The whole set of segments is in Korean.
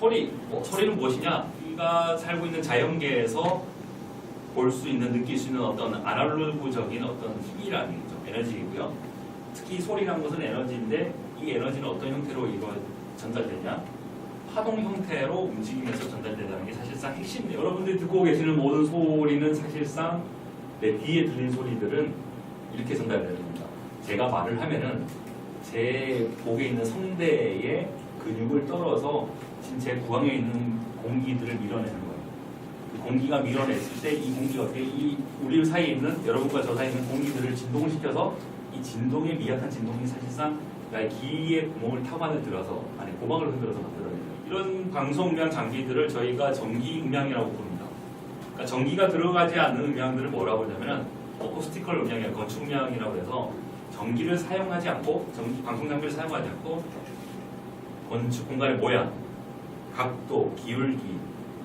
소리, 뭐, 소리는 무엇이냐? 우리가 살고 있는 자연계에서 볼 수 있는, 느낄 수 있는 어떤 아날로그적인 어떤 힘이라는 거죠. 에너지이고요. 특히 소리라는 것은 에너지인데 이 에너지는 어떤 형태로 이거 전달되냐? 파동 형태로 움직이면서 전달된다는 게 사실상 핵심이에요. 여러분들이 듣고 계시는 모든 소리는 사실상 내 귀에 들린 소리들은 이렇게 전달되는 겁니다. 제가 말을 하면은 제 목에 있는 성대의 근육을 떨어서 제 구강에 있는 공기들을 밀어내는 거예요. 이 공기가 밀어냈을 때 이 공기가 어떻게 이 우리 사이에 있는 여러분과 저 사이에 있는 공기들을 진동을 시켜서 이 진동의 미약한 진동이 사실상 나의 귀의 구멍을 안에 들어서 아니 고막을 흔들어서 만들어내요. 이런 방송음향 장비들을 저희가 전기 음향이라고 부릅니다. 그러니까 전기가 들어가지 않는 음향들을 뭐라고 하냐면은 어쿠스티컬 음향이나 건축 음향이라고 해서 전기를 사용하지 않고 전기 방송 장비를 사용하지 않고 건축 공간의 모양, 각도, 기울기,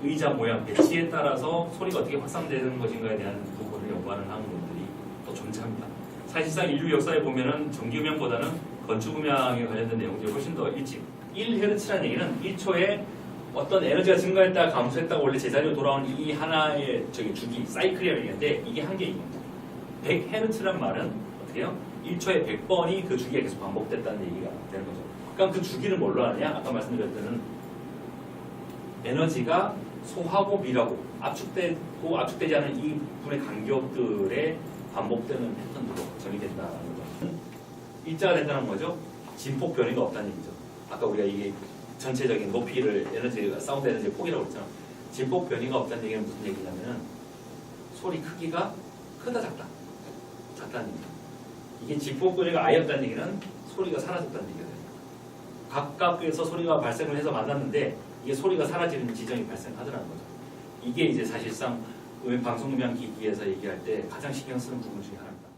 의자 모양, 배치에 따라서 소리가 어떻게 확산되는 것인가에 대한 부분을 연구하는 학문들이 또 존재합니다. 사실상 인류 역사에 보면은 전기음향보다는 건축음향에 관련된 내용들이 훨씬 더 일찍 1헤르츠라는 얘기는 1초에 어떤 에너지가 증가했다 감소했다가 원래 제자리로 돌아오는 이 하나의 저기 주기 사이클이라는 얘기인데 이게 한계인 겁니다. 100헤르츠란 말은 해요? 1초에 100번이 그 주기가 계속 반복됐다는 얘기가 되는 거죠. 그럼 그 주기를 뭘로 하느냐? 아까 말씀드렸던 에너지가 밀하고 압축되고 압축되지 않은 이 분의 간격들의 반복되는 패턴으로 정의된다는 거죠. 일자가 된다는 거죠. 진폭 변이가 없다는 얘기죠. 아까 우리가 이게 전체적인 높이를 에너지가 사운드 에너지 폭이라고 했잖아. 진폭 변이가 없다는 얘기는 무슨 얘기냐면은 소리 크기가 크다 작다 작다는 얘기죠. 이게 변이가 아예 없다는 얘기는 소리가 사라졌다는 얘기가 돼요. 각각에서 소리가 발생을 해서 만났는데 이게 소리가 사라지는 지점이 발생하더라는 거죠. 이게 이제 사실상 방송음향 기기에서 얘기할 때 가장 신경 쓰는 부분 중에 하나입니다.